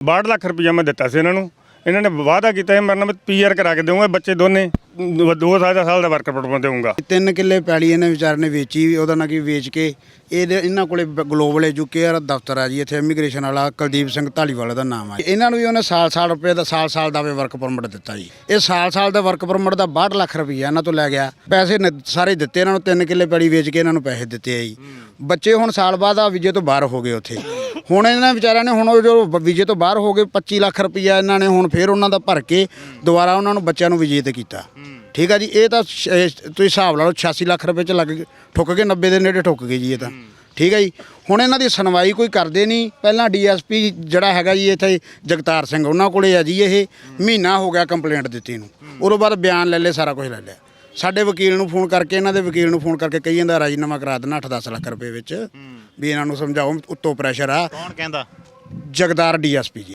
62 ਲੱਖ ਰੁਪਈਆ ਮੈਂ ਦਿੱਤਾ ਸੀ ਇਹਨਾਂ ਨੂੰ। ਇਹਨਾਂ ਨੇ ਵਾਅਦਾ ਕੀਤਾ ਸੀ, ਮੇਰੇ ਨਾਲ ਪੀਆਰ ਕਰਾ ਕੇ ਦੇਵਾਂਗਾ ਬੱਚੇ ਦੋਨੇ। ਦੋ ਸਾਲ ਦਾ ਸਾਲ ਦਾ ਵਰਕ ਪਰਮਿਟ ਦੇਵਾਂਗਾ ਤਿੰਨ ਕਿੱਲੇ ਪੈਲੀ ਇਹਨੇ ਵਿਚਾਰ ਨੇ ਵੇਚੀ, ਉਹਦਾ ਨਾ ਕਿ ਵੇਚ ਕੇ, ਇਹਦੇ ਇਹਨਾਂ ਕੋਲੇ ਗਲੋਬਲ ਐਜੂਕੇਅਰ ਦਫ਼ਤਰ ਆ ਜੀ, ਇੱਥੇ ਇਮੀਗ੍ਰੇਸ਼ਨ ਵਾਲਾ ਕੁਲਦੀਪ ਸਿੰਘ ਢਾਲੀਵਾਲ ਦਾ ਨਾਮ ਆ ਇਹਨਾਂ ਨੂੰ ਵੀ ਉਹਨੇ ਸਾਲ ਸਾਲ ਰੁਪਏ ਦਾ, ਸਾਲ ਸਾਲ ਦਾ ਵੀ ਵਰਕ ਪਰਮਿਟ ਦਿੱਤਾ ਜੀ। ਇਹ ਸਾਲ ਸਾਲ ਦਾ ਵਰਕ ਪਰਮਿਟ ਦਾ 62 ਲੱਖ ਰੁਪਈਆ ਇਹਨਾਂ ਤੋਂ ਲੈ ਗਿਆ। ਪੈਸੇ ਨੇ ਸਾਰੇ ਦਿੱਤੇ ਇਹਨਾਂ ਨੂੰ, ਤਿੰਨ ਕਿੱਲੇ ਪੈਲੀ ਵੇਚ ਕੇ ਇਹਨਾਂ ਨੂੰ ਪੈਸੇ ਦਿੱਤੇ ਆ ਜੀ। ਬੱਚੇ ਹੁਣ ਸਾਲ ਬਾਅਦ ਆ ਵਿਜੇ ਤੋਂ ਬਾਹਰ ਹੋ ਗਏ ਉੱਥੇ। ਹੁਣ ਇਹਨਾਂ ਵਿਚਾਰਿਆਂ ਨੇ ਹੁਣ ਉਹ ਜੋ ਵਿਜੇ ਤੋਂ ਬਾਹਰ ਹੋ ਗਏ 25 ਲੱਖ ਰੁਪਈਆ ਇਹਨਾਂ ਨੇ ਹੁਣ ਫੇਰ ਉਹਨਾਂ ਦਾ ਭਰ ਕੇ ਦੁਬਾਰਾ ਉਹਨਾਂ ਨੂੰ ਬੱਚਿਆਂ ਨੂੰ ਵਿਜੇਤ ਕੀਤਾ। ਠੀਕ ਆ ਜੀ ਇਹ ਤਾਂ ਸ਼- ਇਹ ਤੁਸੀਂ ਹਿਸਾਬ ਲਾ ਲਓ 86 ਲੱਖ ਰੁਪਏ ਚ ਲੱਗ ਗਏ ਠੁੱਕ ਕੇ 90 ਦੇ ਨੇੜੇ ਠੁੱਕ ਗਏ ਜੀ ਇਹ ਤਾਂ। ਠੀਕ ਹੈ ਜੀ ਹੁਣ ਇਹਨਾਂ ਦੀ ਸੁਣਵਾਈ ਕੋਈ ਕਰਦੇ ਨਹੀਂ। ਪਹਿਲਾਂ ਡੀਐਸਪੀ ਜਿਹੜਾ ਹੈਗਾ ਜੀ ਇੱਥੇ ਜਗਤਾਰ ਸਿੰਘ ਉਹਨਾਂ ਕੋਲੇ ਆ ਜੀ ਇਹ। ਮਹੀਨਾ ਹੋ ਗਿਆ ਕੰਪਲੇਂਟ ਦਿੱਤੀ ਨੂੰ। ਉਦੋਂ ਬਾਅਦ ਬਿਆਨ ਲੈ ਲਏ ਸਾਰਾ ਕੁਝ ਲੈ ਲਿਆ। ਸਾਡੇ ਵਕੀਲ ਨੂੰ ਫੋਨ ਕਰਕੇ ਇਹਨਾਂ ਦੇ ਵਕੀਲ ਨੂੰ ਫੋਨ ਕਰਕੇ ਕਹੀ ਜਾਂਦਾ ਰਾਜੀਨਾਮਾ ਕਰਾ ਦੇਣਾ 8-10 ਲੱਖ ਰੁਪਏ ਵਿੱਚ। ਵੀ ਇਹਨਾਂ ਨੂੰ ਸਮਝਾਓ ਉੱਤੋਂ ਪ੍ਰੈਸ਼ਰ ਆ। ਕੌਣ ਕਹਿੰਦਾ? ਜਗਦਾਰ ਡੀਐਸਪੀ ਜੀ।